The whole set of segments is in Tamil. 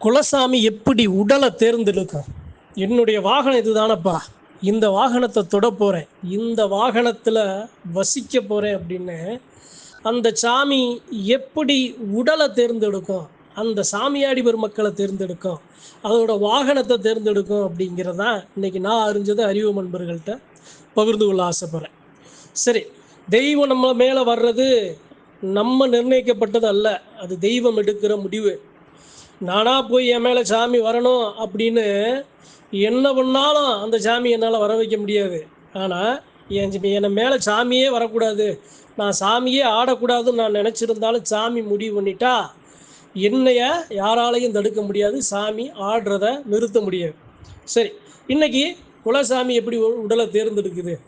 குலசாமி எப்படி உடலை தேர்ந்தெடுக்கும் என்னுடைய வாகனம் இதுதானப்பா. இந்த வாகனத்தை தொட போகிறேன் இந்த வாகனத்தில் வசிக்க போகிறேன் அப்படின்னு அந்த சாமி எப்படி உடலை தேர்ந்தெடுக்கும்? அந்த சாமியாடி பெருமக்களை தேர்ந்தெடுக்கும்? அதோட வாகனத்தை தேர்ந்தெடுக்கும் அப்படிங்கிறதான் இன்னைக்கு நான் அறிஞ்சதை அறிவு நண்பர்கள்ட்ட பகிர்ந்து கொள்ள ஆசைப்படுறேன். சரி தெய்வம் நம்ம மேலே வர்றது நம்ம நிர்ணயிக்கப்பட்டது அல்ல. அது தெய்வம் எடுக்கிற முடிவு. நானா போய் என் மேலே சாமி வரணும் அப்படின்னு என்ன பண்ணாலும் அந்த சாமி என்னால் வர வைக்க முடியாது. ஆனால் என் என்னை மேலே சாமியே வரக்கூடாது. நான் சாமியே ஆடக்கூடாதுன்னு நான் நினச்சிருந்தாலும் சாமி முடிவு பண்ணிட்டா என்னைய யாராலையும் தடுக்க முடியாது. சாமி ஆடுறத நிறுத்த முடியாது. சரி இன்னைக்கு குலசாமி எப்படி உ- உடலை தேர்ந்தெடுக்குது?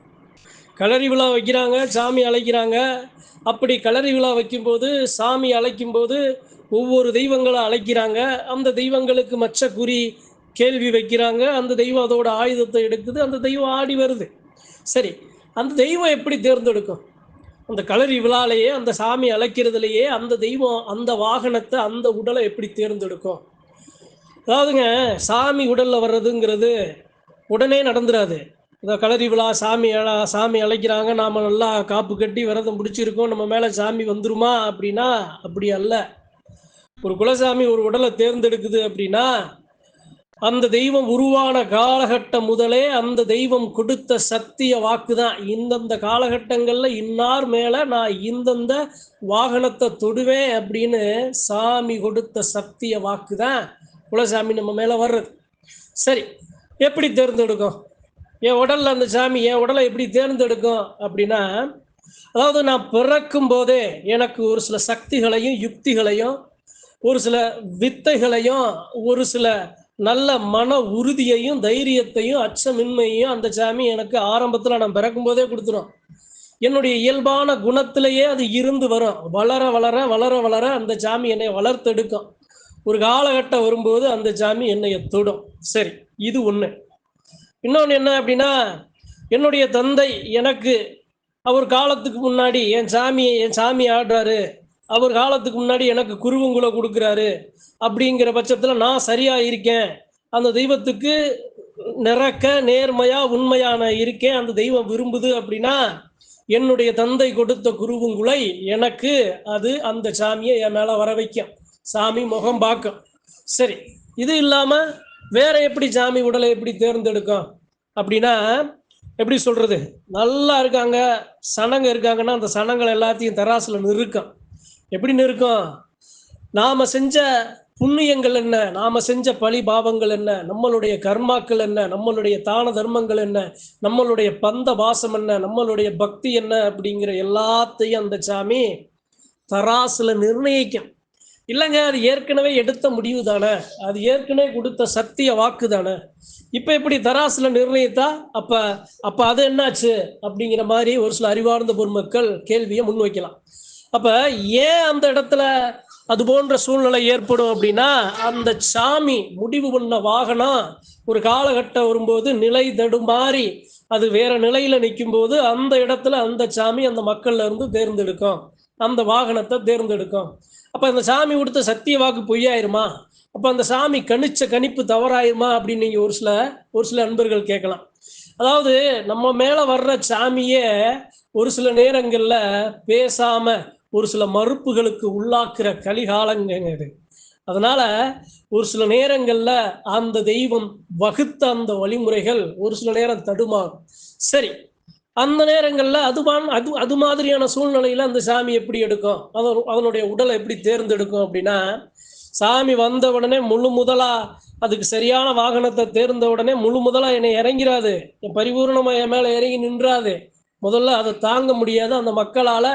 களரி விழா வைக்கிறாங்க சாமி அழைக்கிறாங்க. அப்படி களரி விழா வைக்கும்போது சாமி அழைக்கும்போது ஒவ்வொரு தெய்வங்களை அழைக்கிறாங்க. அந்த தெய்வங்களுக்கு மச்ச குறி கேள்வி வைக்கிறாங்க. அந்த தெய்வம் அதோட ஆயுதத்தை எடுக்குது. அந்த தெய்வம் ஆடி வருது. சரி அந்த தெய்வம் எப்படி தேர்ந்தெடுக்கும்? அந்த களரி விழாலேயே அந்த சாமி அழைக்கிறதுலையே அந்த தெய்வம் அந்த வாகனத்தை அந்த உடலை எப்படி தேர்ந்தெடுக்கும்? அதாவதுங்க சாமி உடலில் வர்றதுங்கிறது உடனே நடந்துடாது இந்த களரி விழா சாமி சாமி அழைக்கிறாங்க. நாம் நல்லா காப்பு கட்டி விரதம் பிடிச்சிருக்கோம். நம்ம மேலே சாமி வந்துருமா அப்படின்னா அப்படி அல்ல. ஒரு குலசாமி ஒரு உடலை தேர்ந்தெடுக்குது அப்படின்னா அந்த தெய்வம் உருவான காலகட்டம் முதலே அந்த தெய்வம் கொடுத்த சத்திய வாக்கு தான் இந்தந்த காலகட்டங்களில் இன்னார் மேலே நான் இந்தந்த வாகனத்தை தொடுவேன் அப்படின்னு சாமி கொடுத்த சத்திய வாக்கு தான் குலசாமி நம்ம மேலே வர்றது. சரி எப்படி தேர்ந்தெடுக்கும்? என் உடலில் அந்த சாமி என் உடலை எப்படி தேர்ந்தெடுக்கும் அப்படின்னா அதாவது நான் பிறக்கும் போதே எனக்கு ஒரு சில சக்திகளையும் யுக்திகளையும் ஒரு சில வித்தைகளையும் ஒரு சில நல்ல மன உறுதியையும் தைரியத்தையும் அச்சமின்மையையும் அந்த சாமி எனக்கு ஆரம்பத்தில் நான் பிறக்கும் போதே கொடுத்துரும். என்னுடைய இயல்பான குணத்திலேயே அது இருந்து வரும். வளர வளர வளர வளர அந்த சாமி என்னை வளர்த்தெடுக்கும். ஒரு காலகட்டம் வரும்போது அந்த சாமி என்னை தொடும். சரி இது ஒன்று இன்னொன்று என்ன அப்படின்னா என்னுடைய தந்தை எனக்கு அவர் காலத்துக்கு முன்னாடி என் சாமியை என் சாமி ஆடுறாரு. அவர் காலத்துக்கு முன்னாடி எனக்கு குருவங்குலை கொடுக்குறாரு அப்படிங்கிற பட்சத்தில் நான் சரியா இருக்கேன். அந்த தெய்வத்துக்கு நிறக்க நேர்மையா உண்மையான இருக்கேன். அந்த தெய்வம் விரும்புது அப்படின்னா என்னுடைய தந்தை கொடுத்த குருவுங்குலை எனக்கு அது அந்த சாமியை என் மேல வர வைக்கும். சாமி முகம் பார்க்கும். சரி இது இல்லாம வேற எப்படி சாமி உடலை எப்படி தேர்ந்தெடுக்கும் அப்படின்னா எப்படி சொல்றது? நல்லா இருக்காங்க சனங்க இருக்காங்கன்னா அந்த சனங்கள் எல்லாத்தையும் தராசுல நிறுக்கும் எப்படின்னு இருக்கும்? நாம செஞ்ச புண்ணியங்கள் என்ன? நாம செஞ்ச பழி பாவங்கள் என்ன? நம்மளுடைய கர்மாக்கள் என்ன? நம்மளுடைய தான தர்மங்கள் என்ன? நம்மளுடைய பந்த வாசம் என்ன? நம்மளுடைய பக்தி என்ன? அப்படிங்கிற எல்லாத்தையும் அந்த சாமி தராசுல நிர்ணயிக்கும். இல்லைங்க அது ஏற்கனவே எடுத்த முடிவு தானே? அது ஏற்கனவே கொடுத்த சத்திய வாக்கு தானே? இப்போ எப்படி தராசில் நிர்ணயித்தா? அப்போ அப்போ அது என்னாச்சு? அப்படிங்கிற மாதிரி ஒரு சில அறிவார்ந்த பொருட்கள் கேள்வியை முன்வைக்கலாம். அப்ப ஏன் அந்த இடத்துல அது போன்ற சூழ்நிலை ஏற்படும் அப்படின்னா அந்த சாமி முடிவு பண்ண வாகனம் ஒரு காலகட்டம் வரும்போது நிலை தடுமாறி அது வேற நிலையில நிற்கும்போது அந்த இடத்துல அந்த சாமி அந்த மக்கள்ல இருந்து தேர்ந்தெடுக்கும். அந்த வாகனத்தை தேர்ந்தெடுக்கும். அப்ப அந்த சாமி கொடுத்த சத்திய வாக்கு பொய்யாயிருமா? அப்ப அந்த சாமி கணிச்ச கணிப்பு தவறாயிருமா அப்படின்னு நீங்க ஒரு சில ஒரு சில நண்பர்கள் கேட்கலாம். அதாவது நம்ம மேல வர்ற சாமியே ஒரு சில நேரங்கள்ல பேசாம ஒரு சில மறுப்புகளுக்கு உள்ளாக்குற கலிகாலங்க இது அதனால ஒரு சில நேரங்கள்ல அந்த தெய்வம் வகுத்த அந்த வழிமுறைகள் ஒரு சில நேரம் தடுமாறும். சரி அந்த நேரங்கள்ல அதுவான் அது அது மாதிரியான சூழ்நிலையில அந்த சாமி எப்படி எடுக்கும்? அதன் அதனுடைய உடலை எப்படி தேர்ந்தெடுக்கும் அப்படின்னா சாமி வந்த உடனே முழு முதலா அதுக்கு சரியான வாகனத்தை தேர்ந்த உடனே முழு முதலா என்னை இறங்கிறாது என் பரிபூர்ணமா என் மேல இறங்கி நின்றாது முதல்ல அதை தாங்க முடியாது. அந்த மக்களால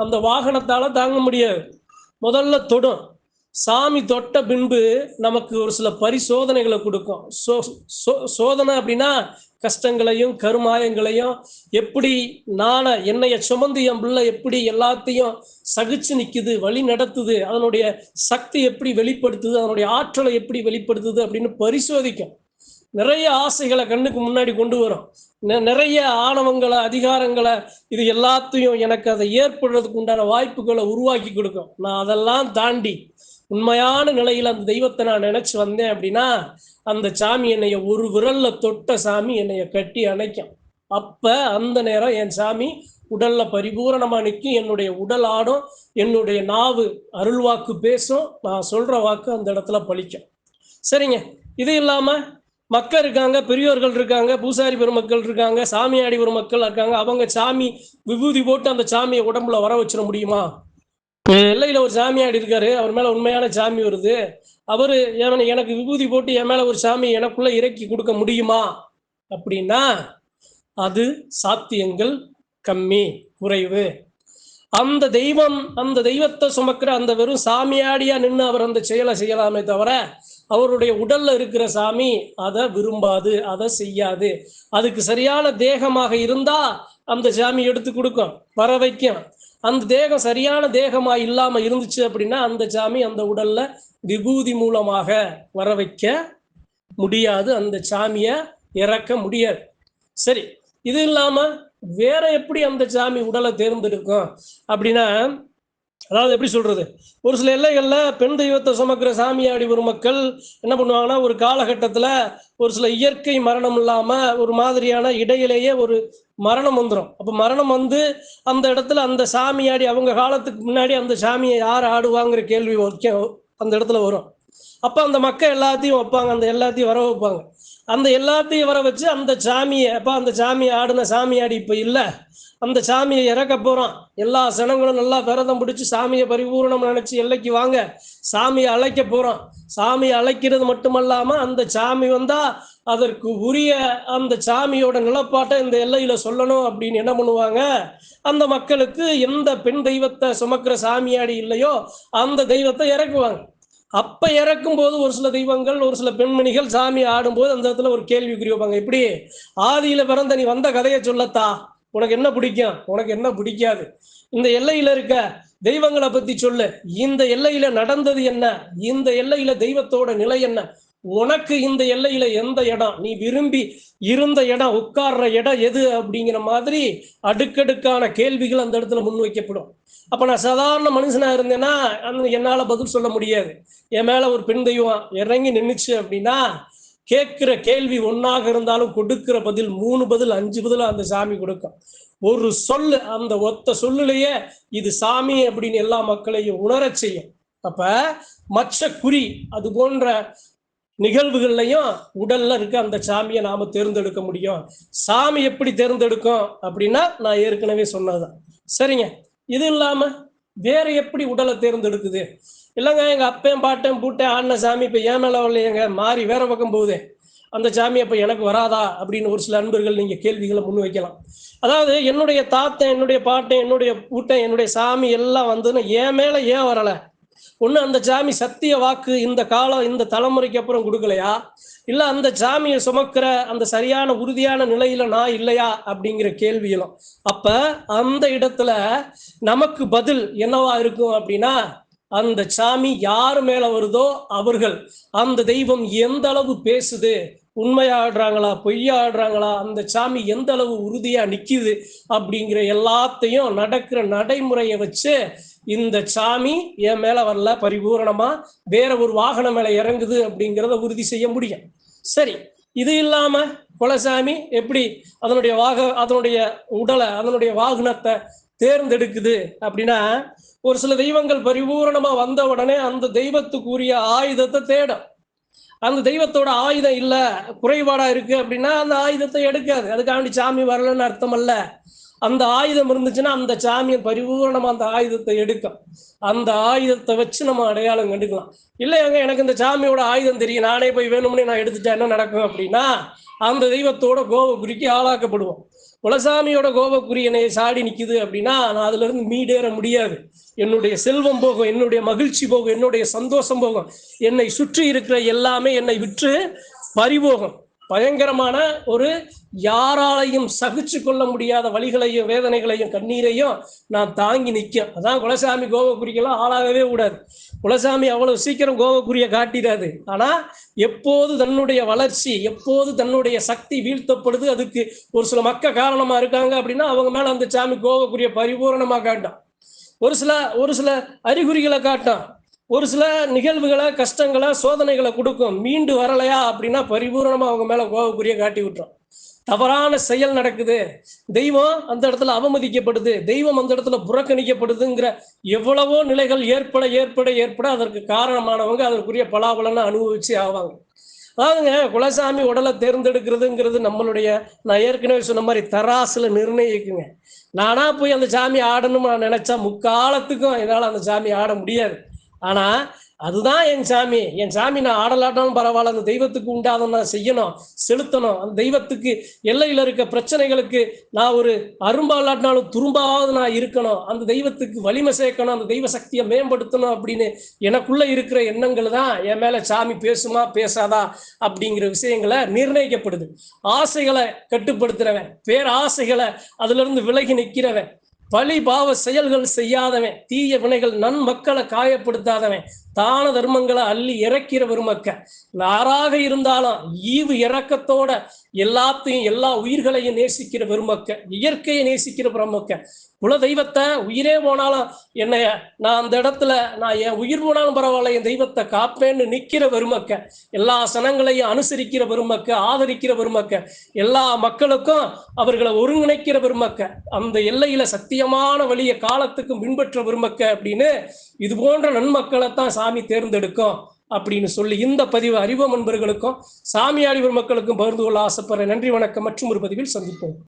அந்த வாகனத்தால் தாங்க முடியாது. முதல்ல தொடும். சாமி தொட்ட பின்பு நமக்கு ஒரு சில பரிசோதனைகளை கொடுக்கும். சோ சோ- சோதனை அப்படின்னா கஷ்டங்களையும் கருமாயங்களையும் எப்படி நான என்னைய சுமந்து என் பிள்ளை எப்படி எல்லாத்தையும் சகிச்சு நிற்குது வழி நடத்துது அதனுடைய சக்தி எப்படி வெளிப்படுத்துது அதனுடைய ஆற்றலை எப்படி வெளிப்படுத்துது அப்படின்னு பரிசோதிக்கும். நிறைய ஆசைகளை கண்ணுக்கு முன்னாடி கொண்டு வரும். நிறைய ஆணவங்களை அதிகாரங்களை இது எல்லாத்தையும் எனக்கு அதை ஏற்படுறதுக்கு உண்டான வாய்ப்புகளை உருவாக்கி கொடுக்கும். நான் அதெல்லாம் தாண்டி உண்மையான நிலையில அந்த தெய்வத்தை நான் நினைச்சு வந்தேன் அப்படின்னா அந்த சாமி என்னைய ஒரு விரல்ல தொட்ட சாமி என்னைய கட்டி அணைக்கும். அப்ப அந்த நேரம் என் சாமி உடல்ல பரிபூரணமா நிற்கும் என்னுடைய உடல் ஆடும் என்னுடைய நாவு அருள்வாக்கு பேசும். நான் சொல்ற வாக்கு அந்த இடத்துல பழிக்கும். சரிங்க. இது இல்லாம மக்கள் இருக்காங்க பெரியோர்கள் இருக்காங்க பூசாரி பெருமக்கள் இருக்காங்க சாமியாடி பெருமக்கள் இருக்காங்க. அவங்க சாமி விபூதி போட்டு அந்த சாமியை உடம்புல வர வச்சிட முடியுமா? எல்லையில் எல்லையில ஒரு சாமியாடி இருக்காரு அவர் மேல உண்மையான சாமி வருது. அவரு எனக்கு விபூதி போட்டு என் மேல ஒரு சாமி எனக்குள்ள இறக்கி கொடுக்க முடியுமா? அப்படின்னா அது சாத்தியங்கள் கம்மி குறைவு. அந்த தெய்வம் அந்த தெய்வத்தை சுமக்கிற அந்த வெறும் சாமியாடியா நின்று அவர் அந்த செயலை செய்யலாமே தவிர அவருடைய உடல்ல இருக்கிற சாமி அதை விரும்பாது அதை செய்யாது. அதுக்கு சரியான தேகமாக இருந்தா அந்த சாமி எடுத்து கொடுக்கும் வர வைக்கும். அந்த தேகம் சரியான தேகமா இல்லாம இருந்துச்சு அப்படின்னா அந்த சாமி அந்த உடல்ல விபூதி மூலமாக வர வைக்க முடியாது. அந்த சாமியை இறக்க முடியாது. சரி இது இல்லாம வேற எப்படி அந்த சாமி உடலை தேர்ந்தெடுக்கும் அப்படின்னா அதாவது எப்படி சொல்றது? ஒரு சில எல்லைகள்ல பெண் தெய்வத்தை சுமக்கிற சாமியாடி ஒரு மக்கள் என்ன பண்ணுவாங்கன்னா ஒரு காலகட்டத்துல ஒரு சில இயற்கை மரணம் இல்லாம ஒரு மாதிரியான இடையிலேயே ஒரு மரணம் வந்துடும் அப்போ மரணம் வந்து அந்த இடத்துல அந்த சாமியாடி அவங்க காலத்துக்கு முன்னாடி அந்த சாமியை யார் ஆடுவாங்கிற கேள்வி அந்த இடத்துல வரும். அப்போ அந்த மக்கள் எல்லாத்தையும் வைப்பாங்க அந்த எல்லாத்தையும் வர வைப்பாங்க. அந்த எல்லாத்தையும் வர வச்சு அந்த சாமியை அப்போ அந்த சாமியை ஆடின சாமியாடி இப்போ இல்லை. அந்த சாமியை இறக்க போகிறோம் எல்லா சனங்களும் நல்லா விரதம் பிடிச்சி சாமியை பரிபூரணம் நினச்சி எல்லைக்கு வாங்க. சாமியை அழைக்க போகிறோம் சாமியை அழைக்கிறது மட்டுமல்லாமல் அந்த சாமி வந்தால் அதற்கு உரிய அந்த சாமியோட நிலப்பாட்டை இந்த எல்லையில சொல்லணும் அப்படின்னு என்ன பண்ணுவாங்க? அந்த மக்களுக்கு எந்த பெண் தெய்வத்தை சுமக்கிற சாமியாடி இல்லையோ அந்த தெய்வத்தை இறக்குவாங்க. அப்ப இறக்கும் போது ஒரு சில தெய்வங்கள் ஒரு சில பெண்மணிகள் சாமி ஆடும்போது அந்த இடத்துல ஒரு கேள்விக்குறி வைப்பாங்க இப்படி ஆதியில பிறந்த நீ வந்த கதையை சொல்லத்தா? உனக்கு என்ன பிடிக்கும்? உனக்கு என்ன பிடிக்காது? இந்த எல்லையில இருக்க தெய்வங்களை பத்தி சொல்லு. இந்த எல்லையில நடந்தது என்ன? இந்த எல்லையில தெய்வத்தோட நிலை என்ன? உனக்கு இந்த எல்லையில எந்த இடம்? நீ விரும்பி இருந்த இடம் உட்கார்ற இடம் எது அப்படிங்கிற மாதிரி அடுக்கடுக்கான கேள்விகள் அந்த இடத்துல முன்வைக்கப்படும். அப்ப நான் சாதாரண மனுஷனா இருந்தேன்னா அந்த என்னால பதில் சொல்ல முடியாது. என் மேல ஒரு பெண் தெய்வம் இறங்கி நின்னுச்சு அப்படின்னா கேட்கிற கேள்வி ஒன்னாக இருந்தாலும் கொடுக்கிற பதில் மூணு பதில் அஞ்சு பதில் அந்த சாமி கொடுக்கும். ஒரு சொல்லு அந்த ஒத்த சொல்லுலயே இது சாமி அப்படின்னு எல்லா மக்களையும் உணரச் செய்யும். அப்ப மச்ச குறி அது போன்ற நிகழ்வுகள்லையும் உடல்ல இருக்க அந்த சாமியை நாம தேர்ந்தெடுக்க முடியும். சாமி எப்படி தேர்ந்தெடுக்கும் அப்படின்னா நான் ஏற்கனவே சொன்னதுதான். சரிங்க. இது இல்லாம வேற எப்படி உடலை தேர்ந்தெடுக்குது? இல்லைங்க எங்க அப்பேன் பாட்டேன் பூட்டேன் ஆடின சாமி இப்ப ஏன் மேல வரலையேங்க? மாறி வேற பக்கம் போகுது. அந்த சாமி அப்ப எனக்கு வராதா? அப்படின்னு ஒரு சில அன்பர்கள் நீங்க கேள்விகளை முன் வைக்கலாம். அதாவது என்னுடைய தாத்தன் என்னுடைய பாட்டன் என்னுடைய பூட்டன் என்னுடைய சாமி எல்லாம் வந்துன்னு என் மேல ஏன் வரலை? ஒண்ணு அந்த சாமி சத்திய வாக்கு இந்த காலம் இந்த தலைமுறைக்கு அப்புறம் கொடுக்கலையா? இல்ல அந்த சாமியை சுமக்கிற அந்த சரியான உறுதியான நிலையில நான் இல்லையா? அப்படிங்கிற கேள்விகளும் அப்ப அந்த இடத்துல நமக்கு பதில் என்னவா இருக்கும் அப்படின்னா அந்த சாமி யார் மேல வருதோ அவர்கள் அந்த தெய்வம் எந்த அளவு பேசுது உண்மையாடுறாங்களா பொய்யாடுறாங்களா அந்த சாமி எந்த அளவு உறுதியா நிக்குது அப்படிங்கிற எல்லாத்தையும் நடக்கிற நடைமுறையை வச்சு இந்த சாமி என் மேல வரல பரிபூரணமா வேற ஒரு வாகனம் மேல இறங்குது அப்படிங்கிறத உறுதி செய்ய முடியும். சரி இது இல்லாம குலசாமி எப்படி அதனுடைய வாக அதனுடைய உடலை அதனுடைய வாகனத்தை தேர்ந்தெடுக்குது அப்படின்னா ஒரு சில தெய்வங்கள் பரிபூரணமா வந்த உடனே அந்த தெய்வத்துக்குரிய ஆயுதத்தை தேடும். அந்த தெய்வத்தோட ஆயுதம் இல்ல குறைபாடா இருக்கு அப்படின்னா அந்த ஆயுதத்தை எடுக்காது. அதுக்காண்டி சாமி வரலன்னு அர்த்தம் அல்ல. அந்த ஆயுதம் இருந்துச்சுன்னா அந்த சாமியை பரிபூர்ணமாக அந்த ஆயுதத்தை எடுக்கும். அந்த ஆயுதத்தை வச்சு நம்ம அடையாளம் கண்டுக்கலாம். இல்லையாங்க எனக்கு இந்த சாமியோட ஆயுதம் தெரியும். நானே போய் வேணும்னே நான் எடுத்துட்டா என்ன நடக்கும் அப்படின்னா அந்த தெய்வத்தோட கோபக்குறிக்கு ஆளாக்கப்படுவோம். குலசாமியோட கோபக்குறி என்னை சாடி நிற்குது அப்படின்னா நான் அதுலேருந்து மீடேற முடியாது. என்னுடைய செல்வம் போகும் என்னுடைய மகிழ்ச்சி போகும் என்னுடைய சந்தோஷம் போகும். என்னை சுற்றி இருக்கிற எல்லாமே என்னை விற்று பறிபோகும். பயங்கரமான ஒரு யாராலையும் சகிச்சு கொள்ள முடியாத வழிகளையும் வேதனைகளையும் கண்ணீரையும் நான் தாங்கி நிற்கும் அதான் குலசாமி கோபக்குறிக்கெல்லாம் ஆளாகவே கூடாது. குலசாமி அவ்வளவு சீக்கிரம் கோபக்குரிய காட்டிடாது. ஆனால் எப்போது தன்னுடைய வளர்ச்சி எப்போது தன்னுடைய சக்தி வீழ்த்தப்படுது அதுக்கு ஒரு சில மக்க காரணமாக இருக்காங்க அப்படின்னா அவங்க மேலே அந்த சாமி கோபக்குரிய பரிபூரணமாக காட்டும் ஒரு சில ஒரு சில அறிகுறிகளை காட்டும் ஒரு சில நிகழ்வுகளை கஷ்டங்களை சோதனைகளை கொடுக்கும். மீண்டு வரலையா அப்படின்னா பரிபூர்ணமாக அவங்க மேலே கோபக்குரிய காட்டி விட்டுரும். தவறான செயல் நடக்குது. தெய்வம் அந்த இடத்துல அவமதிக்கப்படுது. தெய்வம் அந்த இடத்துல புறக்கணிக்கப்படுதுங்கிற எவ்வளவோ நிலைகள் ஏற்பட ஏற்பட ஏற்பட அதற்கு காரணமானவங்க அதற்குரிய பலாபலனை அனுபவிச்சு ஆவாங்க. அதாவதுங்க குலசாமி உடலை தேர்ந்தெடுக்கிறதுங்கிறது நம்மளுடைய நான் ஏற்கனவே சொன்ன மாதிரி தராசில் நிர்ணயிக்குங்க நானாக போய் அந்த சாமி ஆடணும்னு நான் நினச்சா முக்காலத்துக்கும் என்னால் அந்த சாமி ஆட முடியாது. ஆனா அதுதான் என் சாமி. என் சாமி நான் ஆடலாட்டாலும் பரவாயில்ல. அந்த தெய்வத்துக்கு உண்டாத நான் செய்யணும் செலுத்தணும். அந்த தெய்வத்துக்கு எல்லையில் இருக்க பிரச்சனைகளுக்கு நான் ஒரு அரும்பாலாட்டினாலும் துரும்பாவது நான் இருக்கணும். அந்த தெய்வத்துக்கு வலிமை சேர்க்கணும் அந்த தெய்வ சக்தியை மேம்படுத்தணும் அப்படின்னு எனக்குள்ள இருக்கிற எண்ணங்கள் தான் என் மேல சாமி பேசுமா பேசாதா அப்படிங்கிற விஷயங்களை நிர்ணயிக்கப்படுது. ஆசைகளை கட்டுப்படுத்துறவன் பேராசைகளை அதுல இருந்து விலகி நிற்கிறவன் பழி பாவ செயல்கள் செய்யாதவன் தீய வினைகள் நன்மக்களை காயப்படுத்தாதவன் தான தர்மங்களை அள்ளி இறக்கிற பெருமக்க யாராக இருந்தாலும் ஈவு இறக்கத்தோட எல்லாத்தையும் எல்லா உயிர்களையும் நேசிக்கிற பெருமக்க இயற்கையை நேசிக்கிற பெருமக்க குல தெய்வத்தை உயிரே போனாலும் என்னைய நான் அந்த இடத்துல நான் என் உயிர் போனாலும் பரவாயில்ல என் தெய்வத்தை காப்பேன்னு நிற்கிற பெருமக்க எல்லா சனங்களையும் அனுசரிக்கிற பெருமக்க ஆதரிக்கிற பெருமக்க எல்லா மக்களுக்கும் அவர்களை ஒருங்கிணைக்கிற பெருமக்க அந்த எல்லையில சத்தியமான வழியை காலத்துக்கும் பின்பற்ற பெருமக்க அப்படின்னு இது போன்ற நன்மக்களைத்தான் சாமி தேர்ந்தெடுக்கும் அப்படின்னு சொல்லி இந்த பதிவு அறிவு நண்பர்களுக்கும் சாமியாடி மக்களுக்கும் பகிர்ந்து கொள்ள ஆசைப்படுறேன். நன்றி வணக்கம். மற்றும் ஒரு பதிவில் சந்திப்போம்.